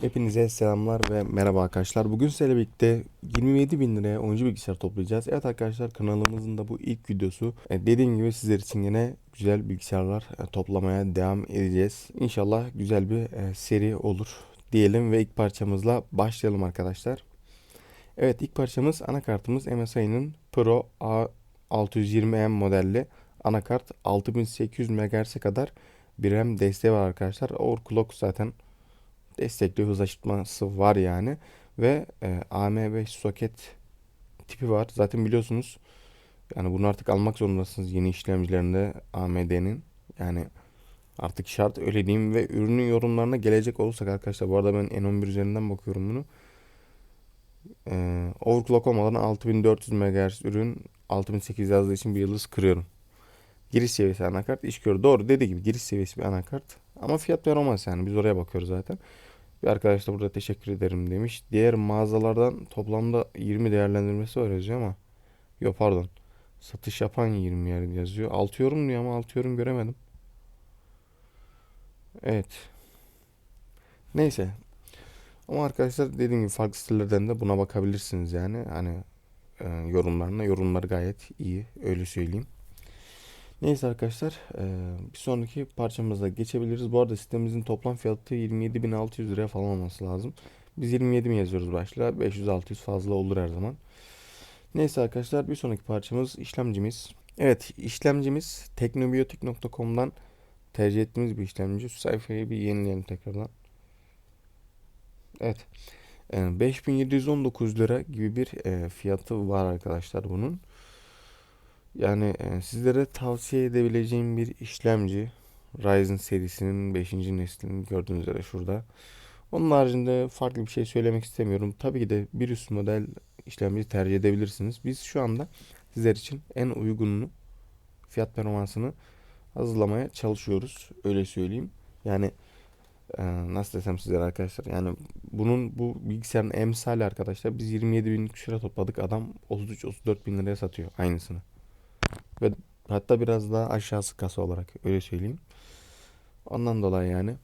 Hepinize selamlar ve merhaba arkadaşlar. Bugün sizlerle birlikte 27 bin liraya oyuncu bilgisayar toplayacağız. Evet arkadaşlar kanalımızın da bu ilk videosu. E, dediğim gibi sizler için yine güzel bilgisayarlar e, toplamaya devam edeceğiz. İnşallah güzel bir e, seri olur diyelim ve ilk parçamızla başlayalım arkadaşlar. Evet ilk parçamız anakartımız MSI'nin Pro A620M modelli anakart 6800 MHz'e kadar bir RAM desteği var arkadaşlar. Overclock zaten destekli hız açılması var yani. Ve e, AM5 soket tipi var. Zaten biliyorsunuz yani bunu artık almak zorundasınız yeni işlemcilerinde AMD'nin. Yani artık şart öyle diyeyim ve ürünün yorumlarına gelecek olursak arkadaşlar bu arada ben N11 üzerinden bakıyorum bunu. Ee, overclock olmadan 6400 MHz ürün 6800 yazdığı için bir yıldız kırıyorum. Giriş seviyesi anakart iş görür. Doğru dediği gibi giriş seviyesi bir anakart. Ama fiyat performans yani biz oraya bakıyoruz zaten. Bir arkadaş da burada teşekkür ederim demiş. Diğer mağazalardan toplamda 20 değerlendirmesi var yazıyor ama. Yok pardon. Satış yapan 20 yer yazıyor. 6 yorum diyor ama 6 yorum göremedim. Evet. Neyse. Ama arkadaşlar dediğim gibi farklı sitelerden de buna bakabilirsiniz yani. Hani e, yorumlarına. Yorumları gayet iyi. Öyle söyleyeyim. Neyse arkadaşlar bir sonraki parçamıza geçebiliriz. Bu arada sitemizin toplam fiyatı 27.600 liraya falan olması lazım. Biz 27 mi yazıyoruz başla 500-600 fazla olur her zaman. Neyse arkadaşlar bir sonraki parçamız işlemcimiz. Evet işlemcimiz teknobiyotik.com'dan tercih ettiğimiz bir işlemci. Şu sayfayı bir yenileyelim tekrardan. Evet. E, 5719 lira gibi bir fiyatı var arkadaşlar bunun. Yani e, sizlere tavsiye edebileceğim bir işlemci. Ryzen serisinin 5. neslini gördüğünüz üzere şurada. Onun haricinde farklı bir şey söylemek istemiyorum. Tabii ki de bir üst model işlemci tercih edebilirsiniz. Biz şu anda sizler için en uygununu, fiyat performansını hazırlamaya çalışıyoruz. Öyle söyleyeyim. Yani e, nasıl desem sizlere arkadaşlar. Yani bunun bu bilgisayarın emsali arkadaşlar. Biz 27 bin lira topladık. Adam 33-34 bin liraya satıyor aynısını. Ve hatta biraz daha aşağısı kasa olarak öyle söyleyeyim. Ondan dolayı yani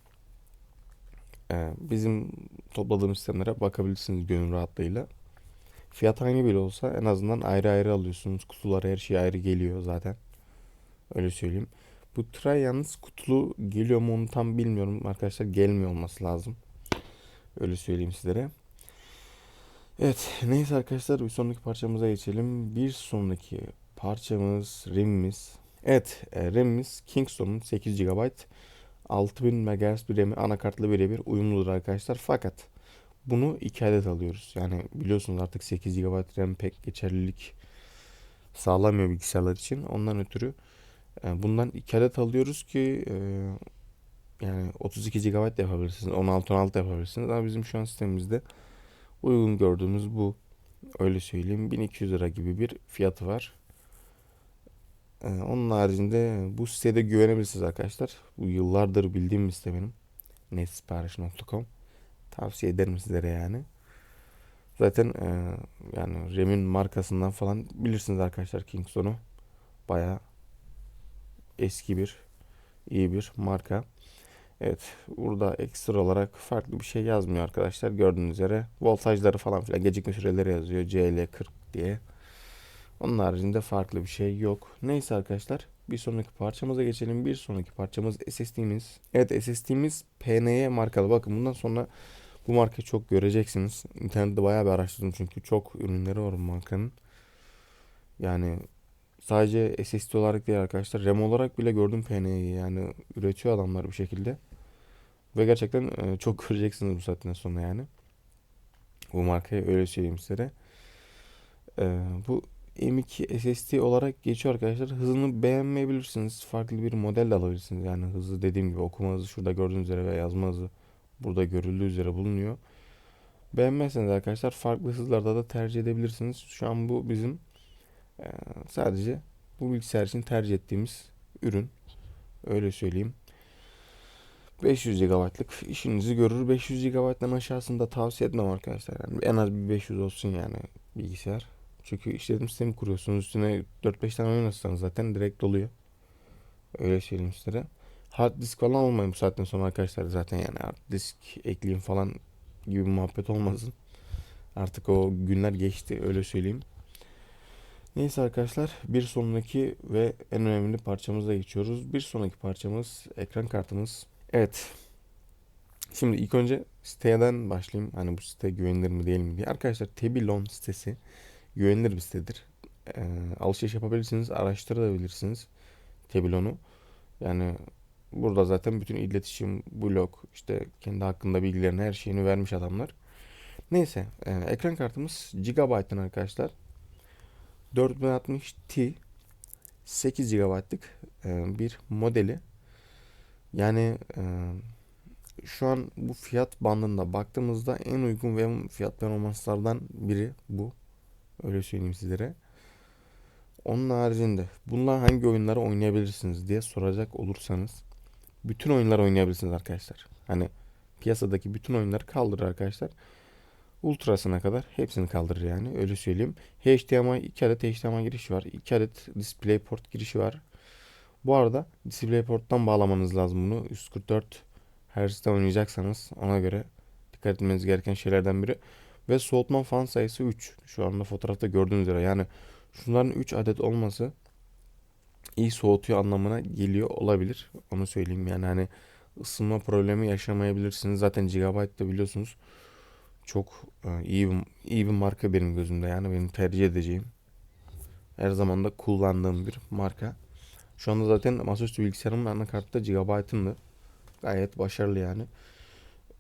e, bizim topladığımız sistemlere bakabilirsiniz gönül rahatlığıyla. Fiyat aynı bile olsa en azından ayrı ayrı alıyorsunuz. Kutular her şey ayrı geliyor zaten. Öyle söyleyeyim. Bu tray yalnız kutulu geliyor mu onu tam bilmiyorum arkadaşlar. Gelmiyor olması lazım. Öyle söyleyeyim sizlere. Evet neyse arkadaşlar bir sonraki parçamıza geçelim. Bir sonraki parçamız RAM'imiz. Evet e, RAM'imiz Kingston'un 8 GB 6000 MHz bir RAM'i anakartla birebir uyumludur arkadaşlar. Fakat bunu 2 adet alıyoruz. Yani biliyorsunuz artık 8 GB RAM pek geçerlilik sağlamıyor bilgisayarlar için. Ondan ötürü e, bundan 2 adet alıyoruz ki e, yani 32 GB yapabilirsiniz. 16 16 yapabilirsiniz. Ama bizim şu an sistemimizde uygun gördüğümüz bu. Öyle söyleyeyim. 1200 lira gibi bir fiyatı var. Ee, onun haricinde bu sitede güvenebilirsiniz arkadaşlar. Bu yıllardır bildiğim bir site benim. netsipariş.com Tavsiye ederim sizlere yani. Zaten e, yani RAM'in markasından falan bilirsiniz arkadaşlar Kingston'u. Baya eski bir iyi bir marka. Evet burada ekstra olarak farklı bir şey yazmıyor arkadaşlar. Gördüğünüz üzere voltajları falan filan gecikme süreleri yazıyor. CL40 diye. Onun haricinde farklı bir şey yok. Neyse arkadaşlar bir sonraki parçamıza geçelim. Bir sonraki parçamız SSD'miz. Evet SSD'miz PNY markalı. Bakın bundan sonra bu markayı çok göreceksiniz. İnternette bayağı bir araştırdım çünkü çok ürünleri var bu markanın. Yani sadece SSD olarak değil arkadaşlar. RAM olarak bile gördüm PNY'yi. Yani üretiyor adamlar bir şekilde. Ve gerçekten e, çok göreceksiniz bu saatten sonra yani. Bu markayı öyle söyleyeyim size. Ee, bu M2 SSD olarak geçiyor arkadaşlar. Hızını beğenmeyebilirsiniz. Farklı bir model de alabilirsiniz. Yani hızı dediğim gibi okuma hızı şurada gördüğünüz üzere ve yazma hızı burada görüldüğü üzere bulunuyor. Beğenmezseniz arkadaşlar farklı hızlarda da tercih edebilirsiniz. Şu an bu bizim e, sadece bu bilgisayar için tercih ettiğimiz ürün. Öyle söyleyeyim. 500 GB'lık işinizi görür. 500 GB'dan aşağısında tavsiye etmem arkadaşlar. Yani en az bir 500 olsun yani bilgisayar. Çünkü işletim sistemi kuruyorsunuz. Üstüne 4-5 tane oyun atsanız zaten direkt doluyor. Öyle söyleyeyim sizlere. Hard disk falan olmayın bu saatten sonra arkadaşlar zaten yani hard disk ekleyeyim falan gibi muhabbet olmasın. Artık o günler geçti öyle söyleyeyim. Neyse arkadaşlar bir sonraki ve en önemli parçamıza geçiyoruz. Bir sonraki parçamız ekran kartımız. Evet. Şimdi ilk önce siteden başlayayım. Hani bu site güvenilir mi değil mi diye. Arkadaşlar Tebilon sitesi güvenilir bir sitedir. Ee, alışveriş yapabilirsiniz, araştırabilirsiniz Tebilon'u. Yani burada zaten bütün iletişim, blog, işte kendi hakkında bilgilerini, her şeyini vermiş adamlar. Neyse, e, ekran kartımız Gigabyte'ın arkadaşlar. 4060 Ti 8 GB'lık e, bir modeli. Yani e, şu an bu fiyat bandında baktığımızda en uygun ve fiyat performanslardan biri bu. Öyle söyleyeyim sizlere. Onun haricinde bunlar hangi oyunları oynayabilirsiniz diye soracak olursanız bütün oyunları oynayabilirsiniz arkadaşlar. Hani piyasadaki bütün oyunları kaldırır arkadaşlar. Ultrasına kadar hepsini kaldırır yani öyle söyleyeyim. HDMI 2 adet HDMI girişi var. 2 adet DisplayPort girişi var. Bu arada DisplayPort'tan bağlamanız lazım bunu. 144 Hz'de oynayacaksanız ona göre dikkat etmeniz gereken şeylerden biri. Ve soğutma fan sayısı 3. Şu anda fotoğrafta gördüğünüz üzere. Yani şunların 3 adet olması iyi soğutuyor anlamına geliyor olabilir. Onu söyleyeyim yani hani ısınma problemi yaşamayabilirsiniz. Zaten Gigabyte biliyorsunuz çok e, iyi bir, iyi bir marka benim gözümde yani benim tercih edeceğim. Her zaman da kullandığım bir marka. Şu anda zaten masaüstü bilgisayarımın anakartı da Gigabyte'ımdı. Gayet başarılı yani.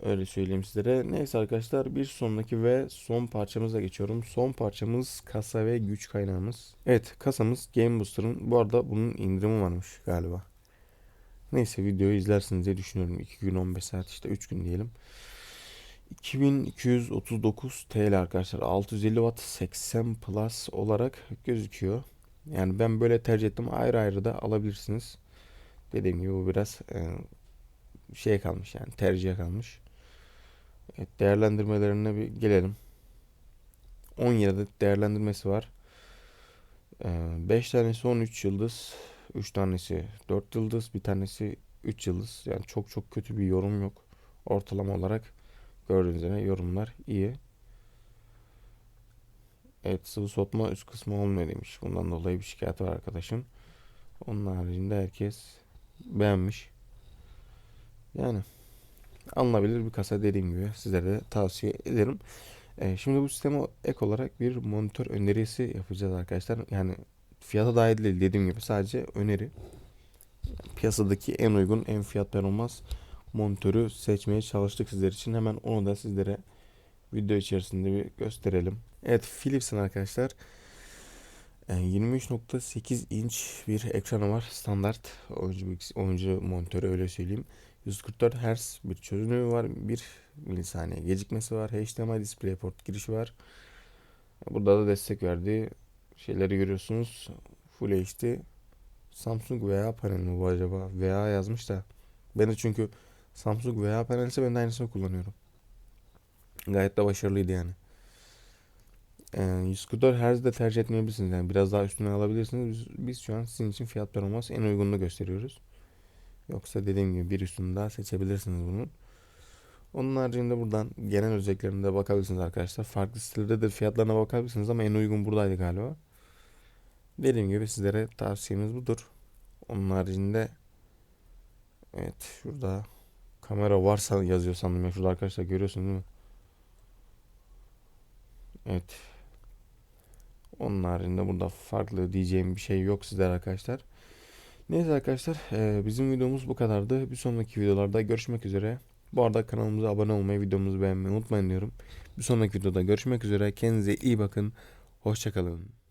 Öyle söyleyeyim sizlere. Neyse arkadaşlar bir sonraki ve son parçamıza geçiyorum. Son parçamız kasa ve güç kaynağımız. Evet kasamız Game Booster'ın. Bu arada bunun indirimi varmış galiba. Neyse videoyu izlersiniz diye düşünüyorum. 2 gün 15 saat işte 3 gün diyelim. 2239 TL arkadaşlar. 650 Watt 80 Plus olarak gözüküyor. Yani ben böyle tercih ettim. Ayrı ayrı da alabilirsiniz. Dediğim gibi bu biraz e, şeye kalmış yani tercihe kalmış. Evet, değerlendirmelerine bir gelelim. 17 adet değerlendirmesi var. 5 ee, tanesi 13 yıldız, 3 tanesi 4 yıldız, bir tanesi 3 yıldız. Yani çok çok kötü bir yorum yok. Ortalama olarak gördüğünüz üzere yorumlar iyi. Evet sıvı soğutma üst kısmı olmuyor demiş. Bundan dolayı bir şikayet var arkadaşım. Onun haricinde herkes beğenmiş. Yani alınabilir bir kasa dediğim gibi sizlere de tavsiye ederim. E, şimdi bu sisteme ek olarak bir monitör önerisi yapacağız arkadaşlar. Yani fiyata dahil değil dediğim gibi sadece öneri. Piyasadaki en uygun en fiyat performans monitörü seçmeye çalıştık sizler için. Hemen onu da sizlere video içerisinde bir gösterelim. Evet Philips'in arkadaşlar 23.8 e, inç bir ekranı var. Standart oyuncu, oyuncu monitörü öyle söyleyeyim. 144 Hz bir çözünürlüğü var. 1 milisaniye gecikmesi var. HDMI DisplayPort girişi var. Burada da destek verdiği şeyleri görüyorsunuz. Full HD. Samsung VA panel mi bu acaba? VA yazmış da. Ben de çünkü Samsung VA panelse ben de aynısını kullanıyorum. Gayet de başarılıydı yani. Ee, 144 Hz de tercih etmeyebilirsiniz. Yani biraz daha üstüne alabilirsiniz. Biz, biz şu an sizin için fiyat performans en uygununu gösteriyoruz. Yoksa dediğim gibi bir üstünü daha seçebilirsiniz bunun. Onun haricinde buradan genel özelliklerine de bakabilirsiniz arkadaşlar. Farklı sitelerde de fiyatlarına bakabilirsiniz ama en uygun buradaydı galiba. Dediğim gibi sizlere tavsiyemiz budur. Onun haricinde evet şurada kamera varsa yazıyor sandım ya. Şurada arkadaşlar görüyorsunuz değil mi? Evet. Onun haricinde burada farklı diyeceğim bir şey yok sizler arkadaşlar. Neyse arkadaşlar bizim videomuz bu kadardı. Bir sonraki videolarda görüşmek üzere. Bu arada kanalımıza abone olmayı, videomuzu beğenmeyi unutmayın diyorum. Bir sonraki videoda görüşmek üzere. Kendinize iyi bakın. Hoşçakalın.